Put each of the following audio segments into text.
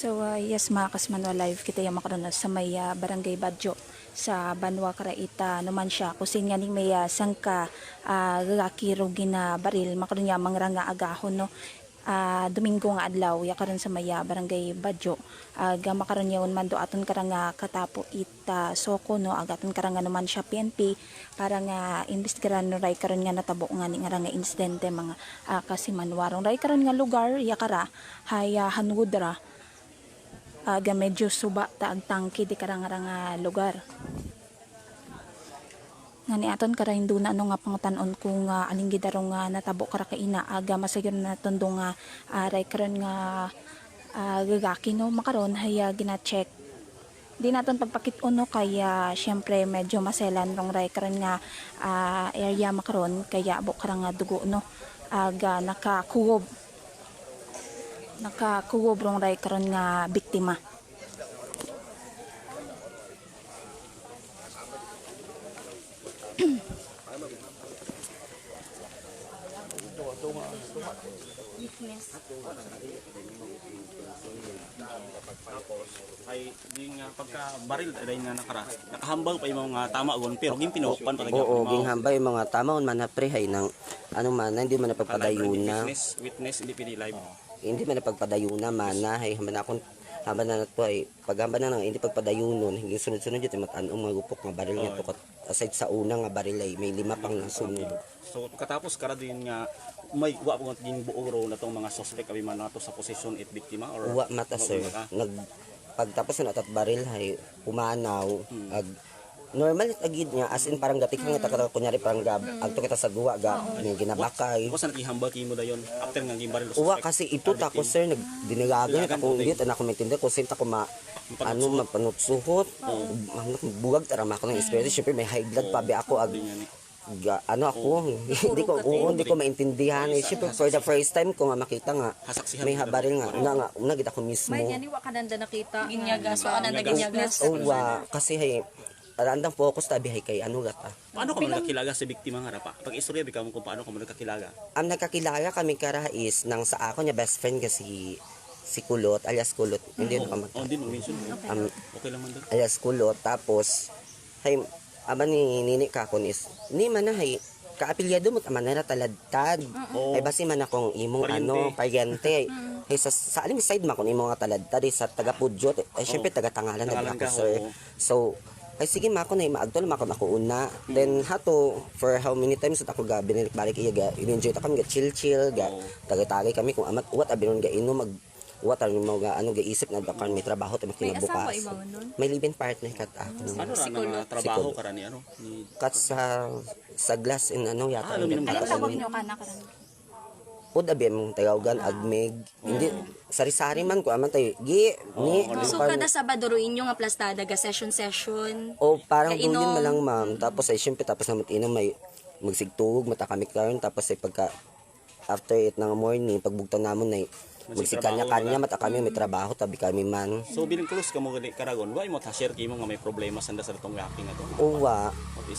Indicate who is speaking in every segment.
Speaker 1: So uh, yes mga kasmanwa live kita yung makaroon sa may uh, barangay Badjo sa Banwa Karaita naman siya. Kusin nga ning may uh, sangka uh, gagaki rugi na baril makaroon niya mangranga agahon no? Uh, Domingo nga adlaw ya karon sa may uh, barangay Badjo uh, ga makaroon yaon man do aton karanga katapo ita soko no? Agaton karanga naman siya PNP para nga investigaran no? Ray karon nga natabo nga ni nga nga insidente mga uh, kasimanwarong. Ray karon nga lugar ya kara hay uh, hanudra aga medyo suba ta ang tangki di karang-arang lugar. Nga ni aton karahin doon ano nga pangutanon kung uh, aling gidarong nga natabo kara kaina aga masayon na tondo nga aray karon nga ah, gagaki no makaron haya gina-check. Di naton pagpakit uno kaya syempre medyo maselan rong ray karon nga ah, area makaron kaya abo karang nga dugo no aga nakakuwob nakakuwob rong ray karon nga biktima.
Speaker 2: Ay di nga pagka baril ay nga nakara nakahambang pa yung mga tama. Gon pero gin pinuhukpan pa
Speaker 3: Oo,
Speaker 2: Mga
Speaker 3: ginghambay yung mga tamaon man na prehay ng ano man na, hindi man
Speaker 2: live
Speaker 3: napagpadayuna.
Speaker 2: witness witness hindi pili live
Speaker 3: Hindi man napagpadayuna man na hay haman akong haman na nato ay paghamba na nang hindi pagpadayunon hindi sunod-sunod yun matanong mga gupok nga baril nga tukot aside sa una nga baril ay may lima pang nasunod.
Speaker 2: so katapos kara din nga may wa po gin buo ro na tong mga suspect abi man nato sa position it biktima or
Speaker 3: Uwa mata sir. Nag pagtapos na natat baril hay pumanaw ag normal agid nga as in parang gatik nga takata kunyari parang gab agto kita sa guwa ga yung ginabakay.
Speaker 2: Ako sa nakihambal kimo dayon after nga gin baril
Speaker 3: Uwa kasi ito tako sir nag dinilagan ako hindi ta ko maintindihan kung sinta ko ma ano mapanutsuhot. buwag tarama ko ng espiritu syempre may high blood pa bi ako ag ga, ano ako hindi ko oo, hindi ko maintindihan eh. Syempre for the first time ko nga makita nga may habaril nga nga nga una gid ako mismo.
Speaker 4: May yani wa ka nanda nakita.
Speaker 5: Ginyagas, wa ka nanda ginyagas.
Speaker 3: Uwa kasi hay randang focus tabi hay kay ano gata
Speaker 2: paano ka mo nagkilaga sa biktima nga pa pag istorya bi ka mo kung paano ka mo nagkakilaga
Speaker 3: ang nagkakilala kami kara is nang sa ako niya best friend kasi si Kulot alias Kulot. Hindi
Speaker 2: oh,
Speaker 3: mag
Speaker 2: oh, hindi mo mention
Speaker 3: um,
Speaker 2: okay lang man doon.
Speaker 3: Alias kulot tapos hay aba ni nini ka kon is ni man na hay kaapilyado mo man na taladtad.
Speaker 2: Oo.
Speaker 3: ay basi man akong imong
Speaker 2: Paryente.
Speaker 3: ano paryente hay sa, sa aling side man kon imong nga taladtad eh, sa taga Pudyot ay syempre taga Tangalan na ako sir. so ay sige ma ako na maagtol ma ako ako una then hato for how many times ako ga binilik balik iya ga enjoy ta kami ga chill chill ga
Speaker 2: Oo.
Speaker 3: tagay-tagay kami kung amat uwat abinon ga ino mag uwat ang mo ga ano ga isip na bakan may trabaho ta
Speaker 4: May asawa
Speaker 3: kinabukas
Speaker 4: imaw nun.
Speaker 3: may live-in partner kat ako
Speaker 2: ano ra nga trabaho ka ra ni ano
Speaker 3: kat sa sa glass in ano
Speaker 2: Ah,
Speaker 3: yata
Speaker 2: aluminum
Speaker 4: Ayun
Speaker 2: glass.
Speaker 4: tawag niyo ka na karon.
Speaker 3: Pud abi mong tawagan agmeg hindi sari-sari man ko aman tayo gi ni
Speaker 4: So kada Sabado ro inyo nga plastada ga session session.
Speaker 3: o parang
Speaker 4: Kainom.
Speaker 3: dunin man lang ma'am. Tapos ay syempre tapos na matinom may magsigtugog mata kami karon tapos ay pagka after 8 ng morning pagbugtaw namon ay magsikanya kanya mata kami may trabaho tabi kami man
Speaker 2: So bilang close ka mo gali karagon, wa mo ta share kimo nga may problema sanda sa tong laki nga to.
Speaker 3: uwa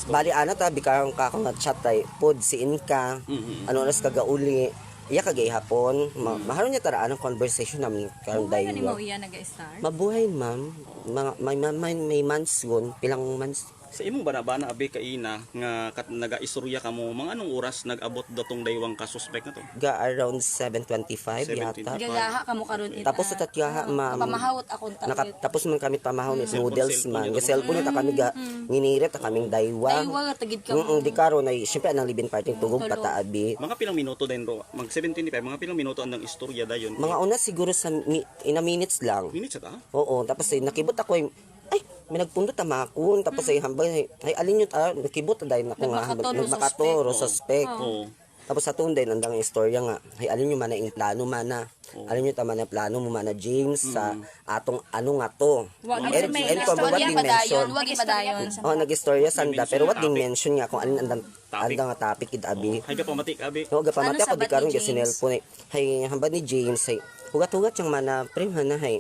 Speaker 3: bali ana tabi karon ka akong chat tay pod si Inka.
Speaker 2: Mhm.
Speaker 3: ano oras kagauli iya kagay hapon ma maharon niya tara anong conversation namin karon
Speaker 4: Kaya ni mo iya naga-start.
Speaker 3: mabuhay ma'am. Mga may, may, may, may months yun pilang months
Speaker 2: sa imong bana-bana abi kaina nga kat naga-istorya ka mo mga anong oras nag-abot datong daywang ka suspect na to?
Speaker 3: ga around 7.25 yata
Speaker 2: 7:25.
Speaker 4: Gagaha ka mo karon ita.
Speaker 3: tapos sa tatyaha ma'am
Speaker 4: Pamahawot akong
Speaker 3: Naka,
Speaker 4: tawid.
Speaker 3: tapos man kami pamahaw ni
Speaker 2: Cellphone,
Speaker 3: noodles man ga cellphone ta kami ga nginirit ta kaming daywa
Speaker 4: Ay wa tagid ka
Speaker 3: Mm
Speaker 4: mo.
Speaker 3: di karon ay syempre anang libin party tugog
Speaker 4: Tulo.
Speaker 3: pataabi
Speaker 2: Mga pilang minuto din ro, mag 725, mga pilang minuto andang istorya dayon.
Speaker 3: mga una siguro sa mi, in a minutes lang
Speaker 2: minutes ta?
Speaker 3: Oo, tapos ay nakibot ako ay, ay may nagpundot ta makun tapos ay hambay ay, ay alin yun ta nakibot ta dahil ako nga
Speaker 4: Nagmakatoro,
Speaker 3: nagmakatoro
Speaker 2: suspect. Oo.
Speaker 3: Tapos sa tunday nandang istorya nga, ay alin nyo man na yung plano man na. Alin nyo tama na plano mo man na James sa atong ano nga to.
Speaker 4: Wag
Speaker 3: And,
Speaker 4: may
Speaker 3: and from what
Speaker 4: dayon,
Speaker 3: mention.
Speaker 4: wag ipadayon.
Speaker 3: Oh, nag-istorya sanda pero what
Speaker 2: topic.
Speaker 3: mention nga kung alin andang andang nga topic kid abi.
Speaker 2: Hay ka pamatik abi.
Speaker 3: No, gapamati
Speaker 4: Ano
Speaker 3: ako di karon ga sinelpon ay hay hambad ni James ay hugat-hugat siyang mana pre man na hay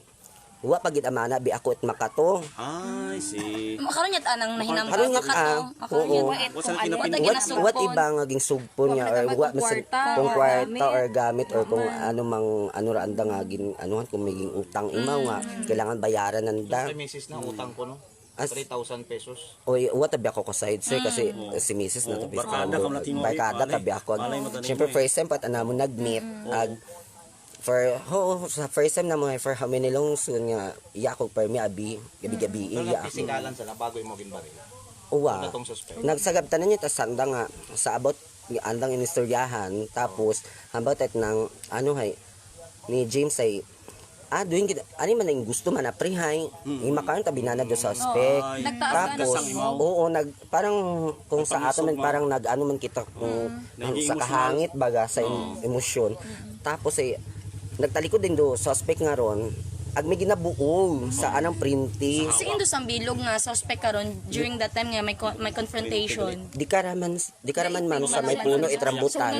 Speaker 3: Wa pagid amana bi ako it makato.
Speaker 2: Ay, si...
Speaker 4: Makaroon niya anang nahinam
Speaker 3: nga
Speaker 4: makato.
Speaker 3: ah,
Speaker 4: Makaroon
Speaker 3: oo.
Speaker 4: kung
Speaker 2: na
Speaker 4: ano.
Speaker 2: kinapin-
Speaker 4: Wata
Speaker 3: What,
Speaker 4: ginasugpon.
Speaker 3: what iba nga ging sugpon niya or wa
Speaker 5: kwarta,
Speaker 3: kung
Speaker 5: or
Speaker 3: kwarta
Speaker 5: gamit.
Speaker 3: or gamit or kung ano mang ano ra anda nga gin anuhan kung may ging utang imaw nga kailangan bayaran nanda.
Speaker 6: Kay misis na utang ko no.
Speaker 3: As-
Speaker 6: 3,000 pesos.
Speaker 3: Oy, wa tabi ako ko side sir kasi si Mrs. na tabi
Speaker 2: barkada ka timo,
Speaker 3: Barkada
Speaker 2: eh,
Speaker 3: tabi ako.
Speaker 2: mo
Speaker 3: Siyempre
Speaker 2: mo, eh.
Speaker 3: first time pat ana mo nag-meet ag for ho sa first time na mo for how many long soon nga iya ko per mi abi gabi gabi
Speaker 6: Pero
Speaker 3: iya ako.
Speaker 6: nagpisingalan sila bago mo ginbaril.
Speaker 3: Uwa.
Speaker 6: Ano suspect?
Speaker 3: Nagsagabtan niya tas sanda nga sa about andang inistoryahan tapos hambot at nang ano hay ni James ay ah doing kita ani man ang gusto man aprihay mm. makaron tabi na do suspect
Speaker 2: Ay,
Speaker 3: tapos oo nag parang kung sa ato man parang nag ano man kita kung
Speaker 2: Naging
Speaker 3: sa kahangit baga sa em- emosyon. Tapos ay nagtalikod din do suspect nga ron ag may ginabuo sa anang printing.
Speaker 4: Si Indo Sambilog nga suspect karon during that time nga may co- may confrontation.
Speaker 3: di ka raman di ka raman ma'am sa may puno itrambutan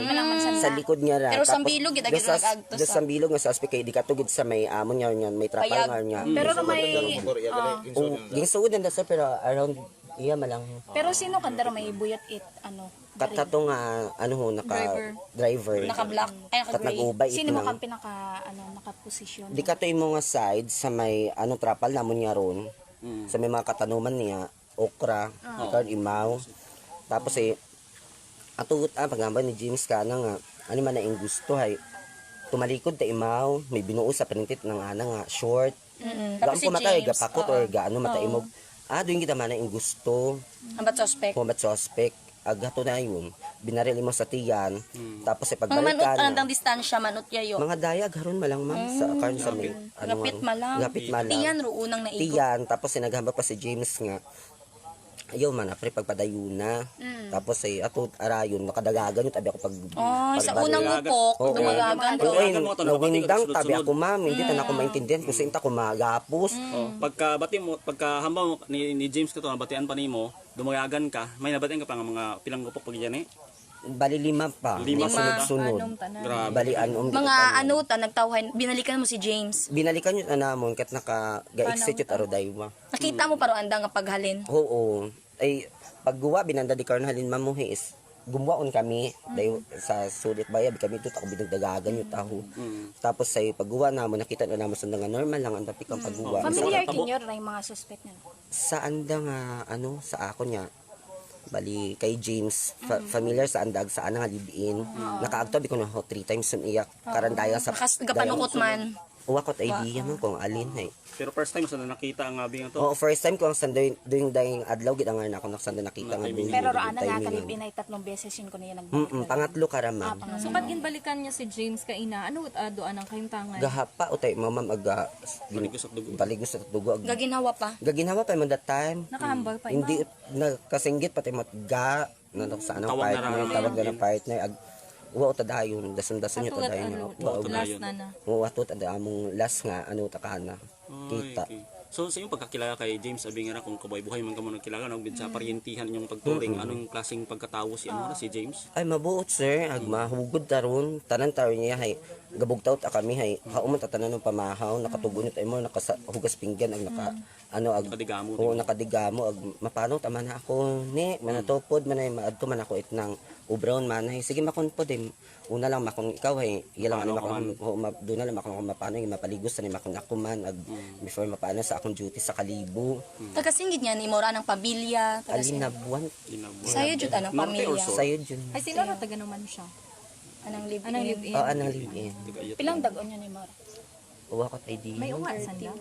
Speaker 4: sa-
Speaker 3: likod niya ra.
Speaker 4: Pero sa
Speaker 3: Tapos,
Speaker 4: bilog, kita
Speaker 3: do sa-
Speaker 4: sa-
Speaker 3: sa bilog nga suspect kay di ka tugid sa may amon niya niya may trapal
Speaker 4: Payag.
Speaker 3: nga niya.
Speaker 1: Pero na may
Speaker 6: gali
Speaker 3: oh ginsugod na. sa pero around iya malang
Speaker 1: pero sino kandaro may buyat it ano?
Speaker 3: Katato nga ano ho naka driver,
Speaker 4: Naka-black. Ay,
Speaker 3: kat
Speaker 4: naka-gray.
Speaker 3: nag-ubay
Speaker 1: Sino mo
Speaker 3: nang
Speaker 1: kang pinaka ano nakaposisyon?
Speaker 3: di ka to imo nga side sa may ano trapal namon niya ron
Speaker 2: Mm.
Speaker 3: sa may mga katanuman niya okra uh imaw tapos eh atugot ah pagamba ni James kana nga ano man na ing gusto hay tumalikod ta imaw may binuo sa panintit ng ana nga short
Speaker 4: Mm-mm.
Speaker 3: Gaan
Speaker 4: Tapos si
Speaker 3: ko matay
Speaker 4: James.
Speaker 3: gapakot
Speaker 4: oo.
Speaker 3: or gaano matay imog ah doon kita man na ing gusto
Speaker 4: Ambat suspect.
Speaker 3: kumat suspect agato na yun. Binaril mo sa tiyan tapos eh
Speaker 4: Mga manut
Speaker 3: pagbalikan
Speaker 4: anang distansya manut yayo.
Speaker 3: mga dayag haron malang ma'am sa karon sa may ano
Speaker 4: Gapit malang.
Speaker 3: gapit malang.
Speaker 4: Tiyan ro unang naigot.
Speaker 3: tiyan tapos sinaghamba pa si James nga ayaw man pre pagpadayuna tapos ay ato arayon nakadagagan yun tabi ako pag
Speaker 4: Oh, sa unang upok,
Speaker 3: Oo.
Speaker 4: dumagagan to.
Speaker 3: ay, nawindang tabi ako ma'am hindi na ako maintindihan kung sinta ko magapos
Speaker 2: Oh, pagka bati mo, pagka hamba mo ni, ni James ko to, nabatian pa nimo, dumagagan ka, may nabatian ka pa nga mga pilang gupok pag yan eh.
Speaker 3: bali lima pa
Speaker 2: Lima.
Speaker 3: sunod-sunod
Speaker 5: Anong tanan?
Speaker 2: Grabe.
Speaker 3: bali anom
Speaker 4: Mga ano ta nagtawhan, binalikan mo si James.
Speaker 3: binalikan yun anamon kat naka ga-exit yun aro daywa
Speaker 4: Nakita mo paro anda nga paghalin.
Speaker 3: Oo. Ay, pagguwa, binanda di karon halin mamuhi is, gumuwaon kami, dayo sa sulit bayab kami dito, ako binagdagagan yung taho. Tapos say pagguwa na mo, nakita na naman sa nga normal lang, ang tapi kang pagguwa.
Speaker 1: Familiar kinyo ray mga suspect na.
Speaker 3: Sa anda nga, ano, sa ako niya, bali kay James fa- familiar sa andag sa ana nga libiin nakaagto ko na ho three times sun iyak karan daya sa
Speaker 4: Nakas gapanukot man.
Speaker 3: Uwa ko't idea man kung alin hay
Speaker 2: Pero first time sa na nakita ang abi nga to.
Speaker 3: Oo, first time ko ang sanday doing dayong adlaw gid ang ako naksanda nakita nga doing
Speaker 1: Pero
Speaker 3: doing
Speaker 1: raana nga kalip inay tatlong beses yun ko niya
Speaker 3: Mm,
Speaker 1: nagbalik.
Speaker 3: pangatlo ka raman.
Speaker 5: So, pag ginbalikan niya si James ka ina, ano ut ado anang kayong tangan?
Speaker 3: Gahapa o tayo mamam aga
Speaker 2: Baligos at dugo.
Speaker 3: baligos sa dugo. ag-
Speaker 4: Gaginawa pa.
Speaker 3: Gaginawa pa mo that time.
Speaker 5: Nakahambal pa
Speaker 3: Hindi na kasinggit pati mo ga na sa anong partner, tawag na ng partner Uwa ta dayon, dasun-dasun yung
Speaker 5: Katulad
Speaker 3: dayon.
Speaker 5: ano,
Speaker 3: Uwa
Speaker 5: last na na.
Speaker 3: Uwa to ta among last nga ano ta kana. Kita.
Speaker 2: Okay. So sa iyong pagkakilala kay James Abingara kung kaboy buhay man ka mo nagkilala no sa paryentihan yung pagturing anong klaseng pagkatawo si ano na si James?
Speaker 3: Ay mabuot sir, ag mahugod taron, tanan taron niya hay gabugtaw ta kami hay hauman ta tanan ng pamahaw, nakatugunit ay mo nakahugas pinggan ag naka ano ag
Speaker 2: Kadigamo.
Speaker 3: Oo, nakadigamo ag mapano tama na ako ni manatupod man ay maadto man ako itnang ubron man ay sige makon po din una lang makon ikaw ay iya lang ano makon ho ma, doon na lang makon ako mapano yung mapaligos na ni makon ako man ag before mapano sa akong duty sa kalibo
Speaker 4: Tagasinggit niya ni Mora ng pabilya.
Speaker 3: alin na buwan
Speaker 2: Inabuhay.
Speaker 4: Sayo jud anang pamilya.
Speaker 3: Sayo jud
Speaker 5: Ay, sino na taga naman siya?
Speaker 4: Anang live
Speaker 5: Anang live-in?
Speaker 3: oh anang live-in
Speaker 2: Tigayat.
Speaker 1: Pilang dagon niya ni Mar?
Speaker 3: uwa ko idea
Speaker 5: May unga sanda.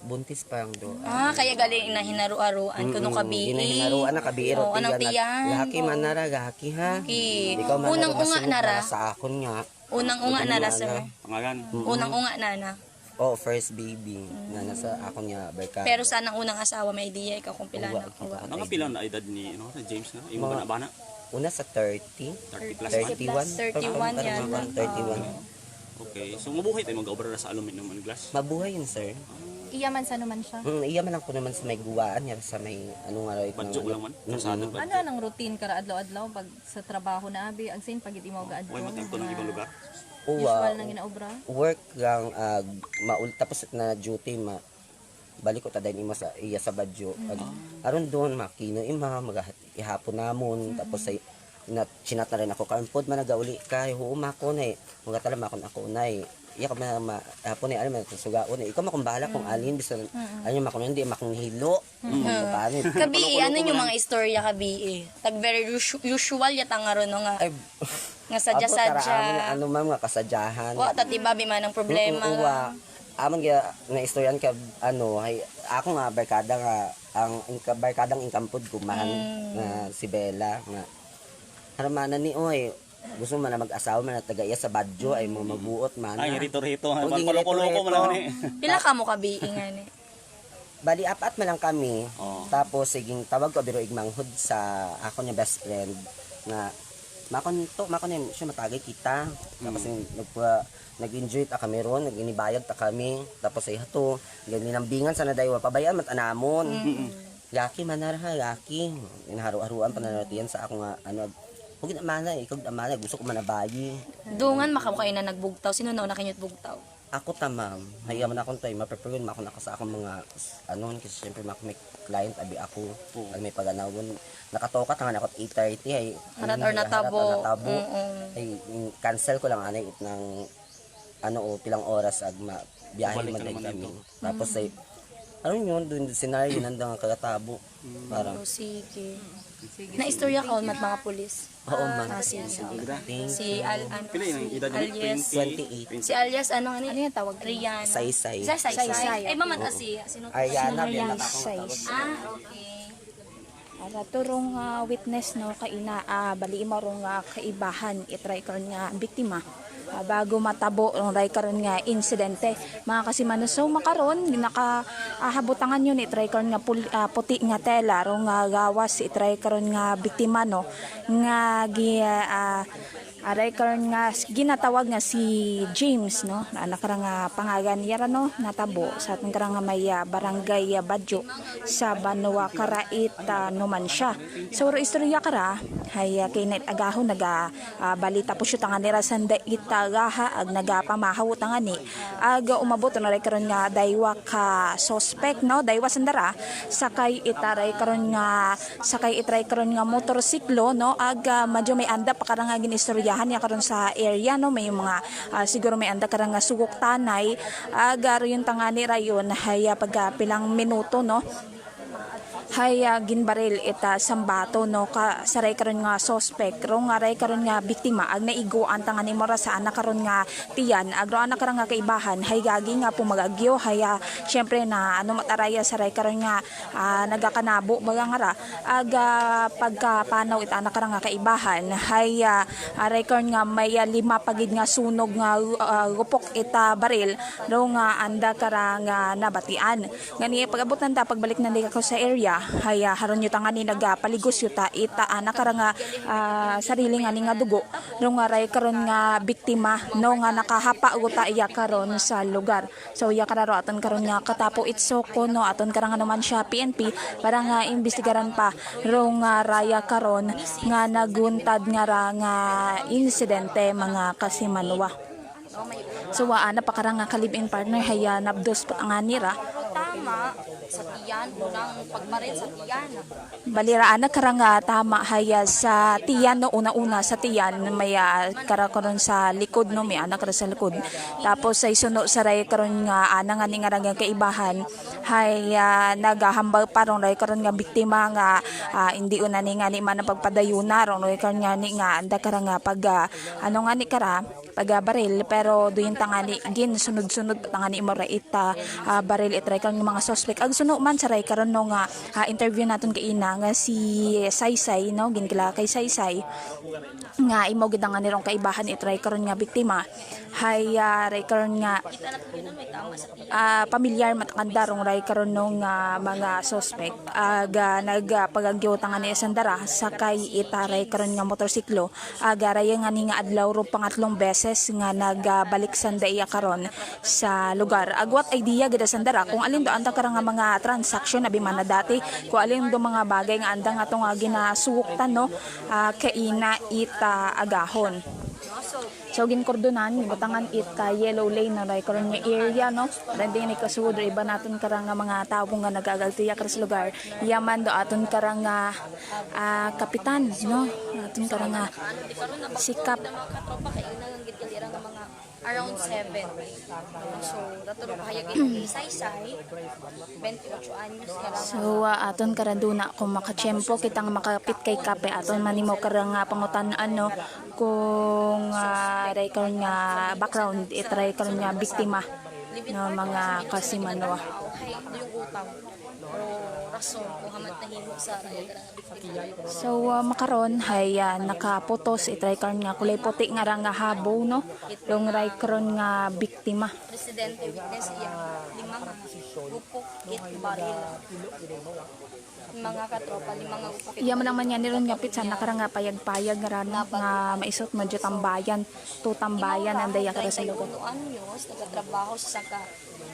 Speaker 3: Buntis parang do
Speaker 4: Ah, kaya galing na hinaru-aruan kuno kabi.
Speaker 3: Ginahinaruan na kabiro
Speaker 4: Oo, anang tiyan.
Speaker 3: Gahaki man nara, gahaki ha.
Speaker 4: Okay.
Speaker 3: Ikaw man
Speaker 4: Unang
Speaker 3: nara,
Speaker 4: unga nara.
Speaker 3: Sa akon nga.
Speaker 4: Unang unga na na sir.
Speaker 2: Pangalan.
Speaker 4: Unang unga na na.
Speaker 3: Oh, first baby na nasa akon nga barkada.
Speaker 4: Pero sa nang unang asawa may idea ikaw kung pila na.
Speaker 3: Kita.
Speaker 2: Mga pila na edad ni na James na? Imo
Speaker 3: Mga-
Speaker 2: bana bana
Speaker 3: Una sa 30,
Speaker 2: 30 plus
Speaker 3: 31.
Speaker 4: 31 yan.
Speaker 3: 31.
Speaker 2: Okay. So mabuhay tayo mag-obra sa aluminum and glass.
Speaker 3: Mabuhay yun, sir.
Speaker 5: Iyaman sa naman siya.
Speaker 3: Mm, iya man ako naman sa may guwaan niya sa may ano nga rin.
Speaker 2: Badyo lang man. Kasada ba?
Speaker 5: Ano anang routine kara adlaw-adlaw pag sa trabaho na abi? Ang sin pagit imaw ga adlaw.
Speaker 2: Huwag matagto ng ibang lugar.
Speaker 5: Usual
Speaker 3: Uwa,
Speaker 5: na ginaobra.
Speaker 3: work lang ag maul tapos na duty ma balik ko taday ima sa iya sa badyo Ag, aron doon makino ima magahat ihapon namon tapos say na chinat na rin ako. Karon pod man nagauli. Kay huuma ko na mga tala makon ako na iya ka ma, ma hapon ni alam mo sugaon eh. Ikaw makumbala kung alin bisan ano makon hindi makong hilo.
Speaker 4: Kabi, ano yung mga istorya kabi Tag very usu- usual yata nga ron no, nga.
Speaker 3: ay
Speaker 4: Nga
Speaker 3: na
Speaker 4: sadya-sadya.
Speaker 3: ano ma'am nga kasadyahan.
Speaker 4: Wa, tati babi man ang problema.
Speaker 3: Mm, uwa. Amon nga na istoryan ka ano hay ako nga barkada nga ang barkadang inkampod ko man nga si Bella nga haramanan ni oy gusto man na mag-asawa man na tagaya sa badyo ay mo magbuot man
Speaker 2: Ay,
Speaker 3: na. yung
Speaker 2: Paloko-loko mo
Speaker 3: rito-rito.
Speaker 2: lang eh.
Speaker 4: Pila ka mo kabi nga ni.
Speaker 3: Bali apat man lang kami.
Speaker 2: Oo.
Speaker 3: Tapos siging tawag ko biro igmanghod sa ako niya best friend nga makon to makon niya siya matagay kita. Tapos yung nagpa nag-enjoy ta kami ron, naginibayad ta kami. Tapos ay hato, gininambingan sa nadaywa pabayaan mat anamon. Yaki manar ha, yaki. Inharu-haruan pa na natin sa ako nga ano Huwag na mana, ikaw na mana, gusto ko manabayi.
Speaker 4: Dungan makabukay na nagbugtaw. Sino na una kanyot bugtaw?
Speaker 3: Ako tamam, hayaman akong tayo, mapreparin ako na sa akong mga, ano, kasi siyempre mak may client, abi ako, pag may paganawon, nakatoka tangan ako at 8.30, ay,
Speaker 4: Harat or
Speaker 3: harat
Speaker 4: natabo.
Speaker 3: or natabo,
Speaker 4: Mm-mm.
Speaker 3: ay, cancel ko lang, anay, it ng, ano, o, pilang oras, ag, ma, biyahe man kami. Tapos, ay, ano yun, doon, scenario, nandang ang kagatabo, parang,
Speaker 4: Oh, sige. Na istorya ka mat mga pulis.
Speaker 3: oo man,
Speaker 4: Ah, sige.
Speaker 3: Thank
Speaker 4: Si Al an,
Speaker 2: Pila yun ang edad niya?
Speaker 4: Alias.
Speaker 3: 28.
Speaker 4: Si alias ano ano
Speaker 1: Ano yung tawag?
Speaker 4: Rihanna.
Speaker 3: Say-say.
Speaker 4: Say say.
Speaker 1: Say-say.
Speaker 4: Ay mamat asi. Sino?
Speaker 3: Ariana,
Speaker 1: Sino
Speaker 3: biyan
Speaker 1: yan?
Speaker 3: na ako.
Speaker 1: Size.
Speaker 4: Ah, okay.
Speaker 1: Ara turong ah, witness no kaina uh, bali mo rong ah, kaibahan itry karon nga biktima Ah, bago matabo ang ray karon nga insidente. Mga kasimanos so makaron naka ahabutangan yun itry karon nga pul- ah, puti nga tela rong nga gawas itry karon nga biktima no? Nga gi ah, Aray karon nga ginatawag nga si James no? Na nakarang nga pangagan niya ra, no? Natabo sa atong karang nga may ah, barangay ah, Badyo sa Banwa Karait uh, numan siya. So ro istorya kara hay uh, kay net agahon naga ah, balita po siya tangan nira sanda itagaha ag nagapamahaw tangan ni. Ag umabot na ray karon nga daywa ka suspect no? Daywa sandara sakay itaray karon nga sakay itray karon nga motorsiklo no? Ag ah, medyo may anda pa karang nga ginistoryahan niya karon sa area no? May mga ah, siguro may anda karang sugok tanay. Ag aro yung tangani rayon hay ah, pagka pilang minuto no hay ah, ginbaril ita sambato no? Ka saray karon nga suspect ro nga ray karon nga biktima. Ag naigo ang tangan ni mora sa anak karon nga tiyan. Ag ro anak karon nga kaibahan. Hay gagi nga pumagagyo. Hay ah, syempre na ano mataraya saray karon nga ah, nagakanabo. Baga nga ra ag ah, pagkapanaw ita anak karon nga kaibahan. Hay ah, aray karon nga may ah, lima pagid nga sunog nga ah, gupok ita baril. Ro nga anda kara nga nabatian. Ngani pag-abot nanda pagbalik nanda ka sa area hay ah, haron yuta nga ni nagapaligos yuta ita anak kara nga ah, sarili nga ni nga dugo. Ro nga ray karon nga biktima no nga nakahapa uta iya karon sa lugar. So iya kara ro aton karon nga katapo itsoko no? Aton kara nga naman siya PNP para nga imbestigaran pa. Ro nga raya karon nga naguntad nga ra nga insidente mga kasimanwa So wa na pakara nga kalibin partner. Haya nabdos pat ang nira
Speaker 4: Tama sa tiyan unang pagbarit sa tiyan.
Speaker 1: baliraan na karanga tama haya sa tiyan no una-una sa tiyan may uh, karakaron sa likod no may anak ra sa likod tapos sa isuno sa ray karon nga ana nga ni nga kaibahan hay ah, nagahambal pa ron ray karon nga biktima nga ah, hindi una ni nga ni man pagpadayuna ron ray karon nga ni nga anda kara nga pag ah, ano nga ni kara pag ah, baril pero duyin tangani gin sunod-sunod tangani mo ra ita ah, baril itray karon nga mga suspect. Ag suno man sa ray karon no nga ah, interview naton kay ina nga si Saysay no gin kila kay Saysay nga imo gid nga nirong kaibahan itray karon nga biktima. Hay ah, ray karon nga ah, pamilyar matakanda rong ray karon no nga mga suspect. Aga nagpagagyo tangan ni sandara sakay itaray karon nga motorsiklo. Aga ray nga ni nga adlaw ro pangatlong beses nga nagbalik sanda iya karon sa lugar. Agwat idea gid sandara kung alin do anda karang mga transaction abi man dati kung alin do mga bagay nga anda nga to nga ginasuktan no ah, kaina ita agahon So ginkordonan gibutangan it ka yellow lane na ray karon nga area no. Dandi ni kasud iba naton karang nga mga tawo nga nagagaltiya kar sa lugar. Yaman do aton karang nga ah, kapitan no. Aton karang nga sikap
Speaker 4: na around 7. So, daturo kaya gid say-say 28 anyos nga lang.
Speaker 1: So uh, aton karaduna kung makachempo kitang makapit kay kape aton manimo karang nga pangutan ano kung uh, ray karon nga background itry karon nga biktima no mga kasimanwa.
Speaker 4: Hay yung utang. Pero rason kung hamat nahimo sa raya ka nga biktima.
Speaker 1: So uh, makaron hay uh, nakapotos itry karon nga kulay puti nga ra nga habo no. Yung ray karon nga biktima.
Speaker 4: Presidente witness iya limang upok it baril. Mga katropa limang upok it
Speaker 1: Iya man naman yan niron nga pitsa nakarang nga payag-payag nga ra no, nga maisot mo jud tambayan, tutambayan anday ka sa lugar.
Speaker 4: Kuno anyos nagatrabaho sa saka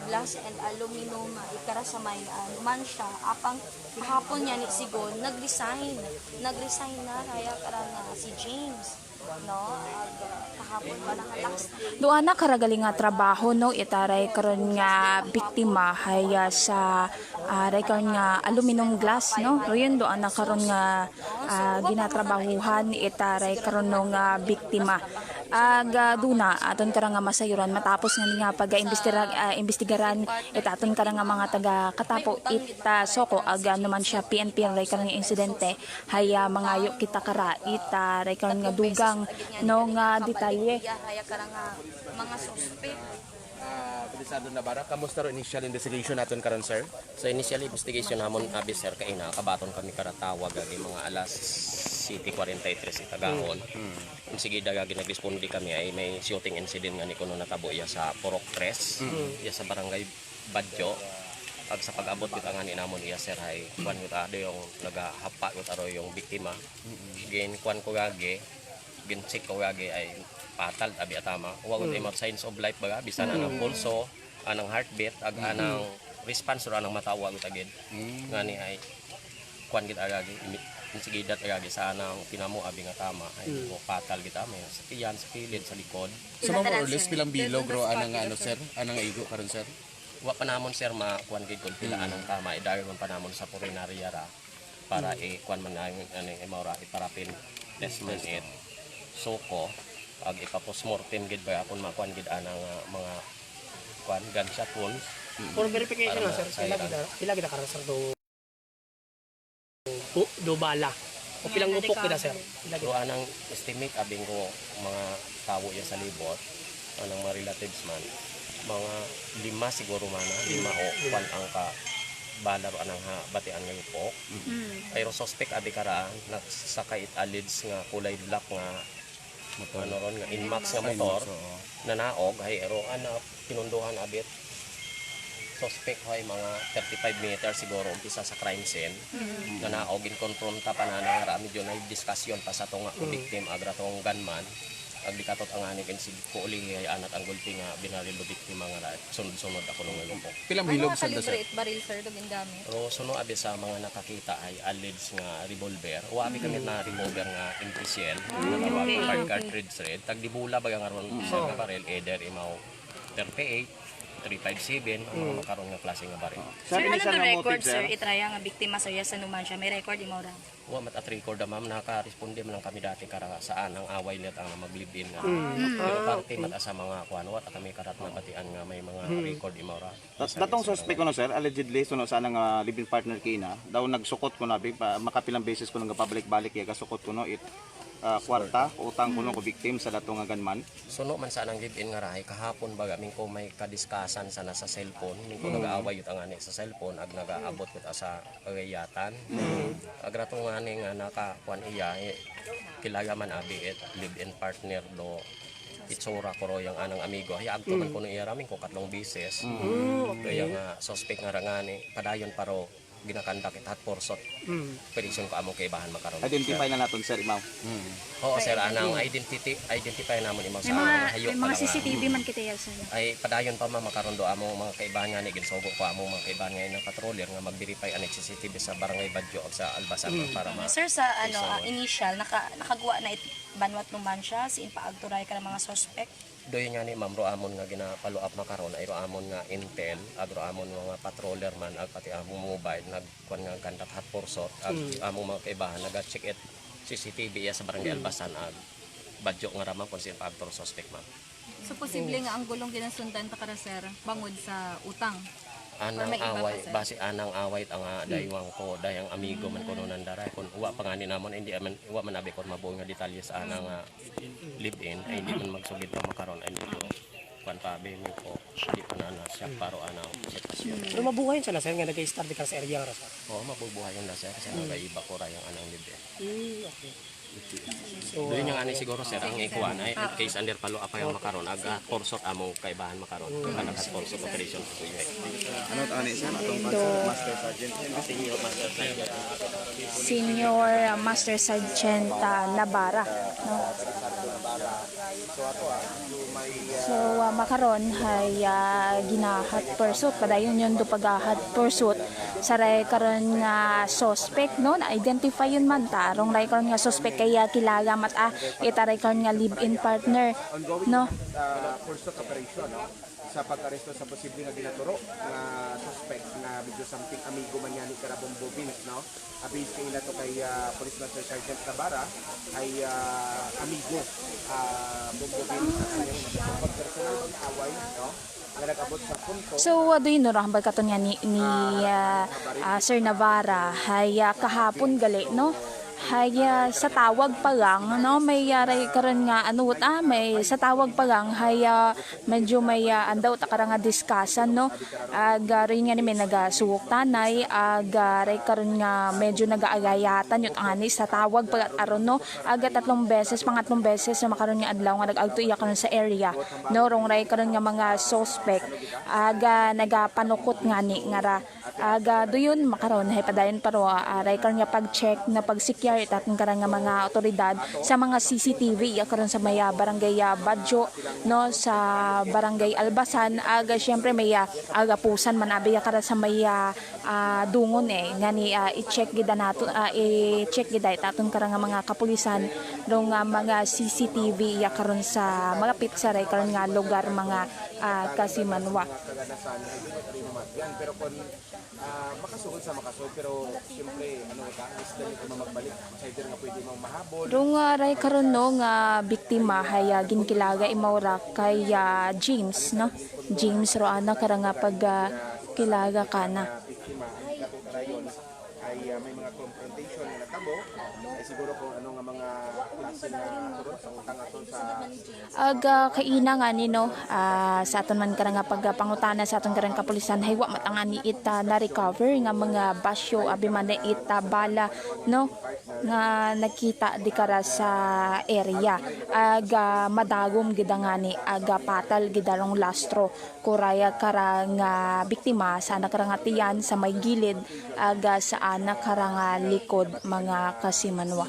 Speaker 4: glass and aluminum ah, ikara sa may uh, man siya apang hapon niya ni Sigon nag-resign nag-resign na kaya karang ah, si James no Ag, ah, kahapon pa naka last day
Speaker 1: Doon na karagaling nga trabaho no itaray karon nga biktima haya sa aray karon nga aluminum glass no. Royon doon na karon nga ah, ginatrabahuhan itaray karon nga biktima. Aga duna aton karang nga masayuran matapos nga nga pag-imbestigar imbestigaran itaton karang nga mga taga katapo ita soko aga naman siya PNP ray karon nga insidente. Haya mangayo kita kara ita ray karon nga dugang no nga detalye.
Speaker 4: Iya, kaya karang ah, mga suspect
Speaker 7: Ah, Komisado Navarra, kamusta ro initial investigation naton karon sir?
Speaker 8: Sa initial investigation namon abi sir kay na kabaton kami karatawag agi mga alas City 43 itagahon. Mm. Sige dagagi nagresponde kami ay may shooting incident nga ni kuno natabo iya sa Porok 3, iya sa barangay Badyo. Ag sa pag-abot kita nga ni namon iya sir ay kwan ko ado yung nagahapa ko aro yung biktima. Gin kwan ko gagi gin check ko gagi ay patal abi atama. Wa ko mm. signs of life baga. Bisan anang pulso, anang heartbeat ag anang response ra anang matawa ko tagid. Nga ni ay kwan gid agagi sige dat agagi sa anang pinamo abi nga tama. Ay mo patal kita may sa tiyan sa kilid sa likod.
Speaker 7: So more or less pilang bilog ro anang ano sir? Anang igo karon sir?
Speaker 8: wa pa namon sir ma kwan gid kun pila anang tama. Idayon pa namon sa purinarya ra para i kwan man ang ano i maura iparapin test man it suko ag ipapostmortem gid ba akon makwan gid anang ah, mga kwan gunshot wounds
Speaker 9: For verification lang sir,
Speaker 8: ilan?
Speaker 9: kita pila kita karon sir do do, do bala. O pilang upok kita sir.
Speaker 8: So
Speaker 9: kita.
Speaker 8: anang estimate abing ko mga tawo ya sa libot, anang mga relatives man, mga lima siguro mana, lima o kwan ang ka bala ro anang ha, batian nga upok. Pero suspect abi karaan nagsakay it alids nga kulay black nga ano ron nga inmax nga motor. na naog hay ero ana pinunduhan abit. Suspect hay mga 35 meters siguro umpisa sa crime scene. Nga naog in konfronta pa na nga rami yun ay diskusyon pa sa to nga victim agra tong gunman ag dikatot ang ani ken si kuuli ay anat ang gulpi nga binaril do biktima nga ra- sunod-sunod ako nung ngupok
Speaker 7: Pilang
Speaker 5: Ano
Speaker 7: bilog
Speaker 5: nga
Speaker 7: sir da sir?
Speaker 5: calibrate baril sir ito gingamit?
Speaker 8: pero suno abi sa mga nakakita ay alleged nga revolver. Wa abi kami na revolver nga impisiel nga tawag hard cartridge red. Tag dibula baga nga ron sir nga baril either imaw 38 357 ang mga makaroon nga klase nga baril.
Speaker 4: Sir, ano to record, sir? Itraya nga biktima sa iya sa numan siya. May record, imo ra.
Speaker 8: wa mat at record na ma'am. Naka-responde man lang kami dati kara saan ang away net ang maglibin nga.
Speaker 6: Mm.
Speaker 8: pero parte mat sa mga kuan wa ta kami karat na batian nga may mga record imora
Speaker 6: Dat- Datong suspect ko no sir, allegedly suno sa nang uh, living partner kina, daw nagsukot ko na makapilang beses ko nang pabalik-balik ya kasukot ko no it uh, kwarta utang ko no ko victim sa dato nga
Speaker 8: suno man sa nang live-in nga rahay kahapon baga min ko may kadiskasan sana sa cellphone. Min ko nag-aaway yut ang ani sa cellphone ag nagaabot ko sa agayatan ag ratong nga ni nga naka kuan iya eh, kilaga man abi it live-in partner do itsura ko ro yung anang amigo. Ay agto man ko no iya ramin ko katlong bises kaya nga suspect nga rangani padayon paro ginakanda kita at porsot.
Speaker 9: Hmm.
Speaker 8: Operation ko among kaibahan makaron.
Speaker 6: Identify na naton sir imaw.
Speaker 8: Oo sir, anang identity identify namon
Speaker 1: May
Speaker 8: sa
Speaker 1: mga,
Speaker 8: hayo
Speaker 1: may mga CCTV man kita yan sir.
Speaker 8: ay padayon pa ma makaron do among mga kaibahan nga ni ginsugo ko among mga kaibahan nga ng patroller nga mag-verify ang CCTV sa barangay Badyo o sa Albasan para ma
Speaker 4: Sir, sa ano initial, naka, nakagawa na it, banwat numan siya, si paagturay ka ng mga suspect.
Speaker 8: Doy nga ni ma'am ro amon nga ginapalo up makaron ay ro amon nga intel ag ro amon mga patroller man ag pati among mobile nagkuan nga kandat hot porsot ag among mga kaibahan naga check it CCTV ya sa barangay Albasan ag badyo nga ramang kung sino pa actor suspect ma'am.
Speaker 5: So posible nga ang gulong ginasundan ta kara sir bangod sa utang.
Speaker 8: Anang
Speaker 5: may iba pa,
Speaker 8: away
Speaker 5: sir?
Speaker 8: base anang away ang uh, daywang ko dayang amigo man kuno nan daray kun uwa pa nga ni namon hindi man uwa man abi kon mabuo nga detalye sa anang uh, live in ay hindi man magsugid pa makaron ay dito kuan pa abi mi ko di pa na na siya paro anang sitwasyon
Speaker 9: Pero mabuhay siya na sir nga nag-start di ka sa area nga ra sir.
Speaker 8: Oo, mabubuhay yun na sir kasi nagaiba ko ra yung anang libre.
Speaker 9: Hmm, okay. So,
Speaker 8: Doon yung ani siguro sir ang ikuan ay in case under palo apa yung makaron aga porsot among kaibahan makaron. Kana ka porsot operation sa tuyo.
Speaker 6: Ano ani sir atong master sergeant senior master sergeant.
Speaker 1: Senior uh, Master Sergeant uh, Nabara. No? So, uh, makaron hay uh, ginahat pursuit padayon yun do pagahat pursuit saray karon nga suspect no? Na identify yun man tarong ray karon nga suspect kaya kilala mat ah itaray karon nga live-in partner no?
Speaker 10: Uh, pursuit operation no? sa pag-aresto sa posibleng nga ginaturo nga nga medyo something amigo man yan ni Karabong Bobins no? Abis kay ina to kay uh, Police Master Sergeant Navarra ay uh, amigo uh, Bombobins sa kanyang mga personal away no? Nga nag-abot sa punto.
Speaker 1: So, uh, doon no, rahambal katon ni, ni uh, uh, Sir Navarra, hay uh, kahapon gali, no? Hay uh, sa tawag pa lang, no? May uh, karon nga ano ah, may sa tawag pa lang hay uh, medyo may uh, andaw ta karang nga diskasan, no? Ag uh, rin nga ni may nagasuok tanay, ag uh, karon nga medyo nagaagayatan yun ani sa tawag pa aron no. Aga tatlong beses, pangatlong beses na makaron nga adlaw nga nag-agto iya karon sa area, no? Rong ray karon nga mga suspect aga nagapanukot nga ni nga ra aga doyon makaron hay padayon pero aray karon nga pag-check na pag-secure tatong karon nga mga otoridad sa mga CCTV ya karon sa maya barangay ah, Badjo no sa barangay Albasan. Aga syempre may ah, aga pusan man. Abi karon sa maya ah, dungon eh. Nga ni ah, i-check gida nato ah, i-check gida tatong karon nga mga kapulisan dong nga mga CCTV ya karon sa mga pitsaray karon nga lugar mga ah, kasimanwa.
Speaker 10: Yan pero kung uh, makasugod sa makasugod pero siyempre ano ka is dali ka magbalik. Either nga pwede mong mahabol.
Speaker 1: Rong uh, ray karon no nga biktima hay uh, ginkilaga imawra kay ah, James no? James ro ana kara nga pag ah, kilaga kana
Speaker 10: biktima ay uh, may mga confrontation na natabo ay siguro kung ano
Speaker 1: aga kaina nga ni no? Ah, sa aton man kara nga pag ah, pangutana sa aton karang kapulisan hay wa matanga ni ita na recover nga mga basyo abi man ita bala no? Nga nakita di kara sa area. Aga madagom gida nga ni aga patal gida rong lastro. Kuraya kara nga biktima sa anak kara nga tiyan sa may gilid aga sa anak kara nga likod mga kasimanwa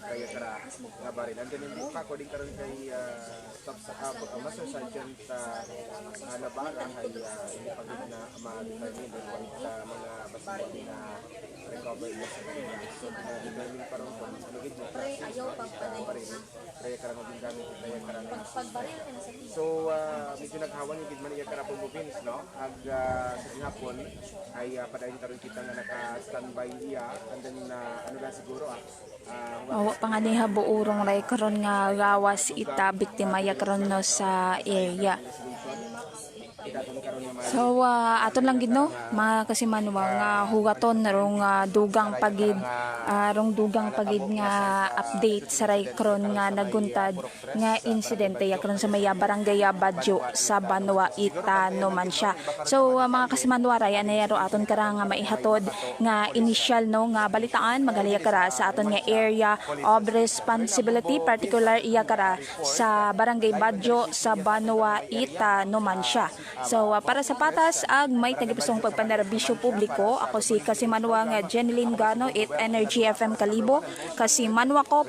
Speaker 10: kaya kara nga baril and then yung mukha ko din karon kay uh, staff sa uh, Master Sergeant uh, uh, Navarra ay uh, pa gid na ma-determine mga basura na recover niya sa so uh, determine pa ron kung ano gid mo ayaw baril kaya kara nga gingamit kaya kara nga So, uh, medyo naghawan yung gidman iya karapong movins, no? Ag uh, sa gihapon ay uh, padayon kita nga naka-standby iya and then uh, ano na siguro ah. Uh,
Speaker 1: Awa pa nga ni habuurong ray karon nga gawas ita biktima ya karon no sa area. So uh, aton lang gid no mga kasimanwa nga hugaton rong uh, dugang pagid uh, rong dugang pagid nga update sa karon nga naguntad nga insidente ya sa maya barangay Badjo sa Banwa Ita man siya. So uh, mga kasimanwa ray na yaro aton kara nga maihatod nga initial no nga balitaan magalaya kara sa aton nga area of responsibility particular iya kara sa barangay Badjo sa Banwa Ita man siya. So ah, para sa patas ag may tagipusong pagpandarabisyo publiko ako si Kasimanwa nga Jeneline Gano it Energy FM Kalibo. Kasi manwa ko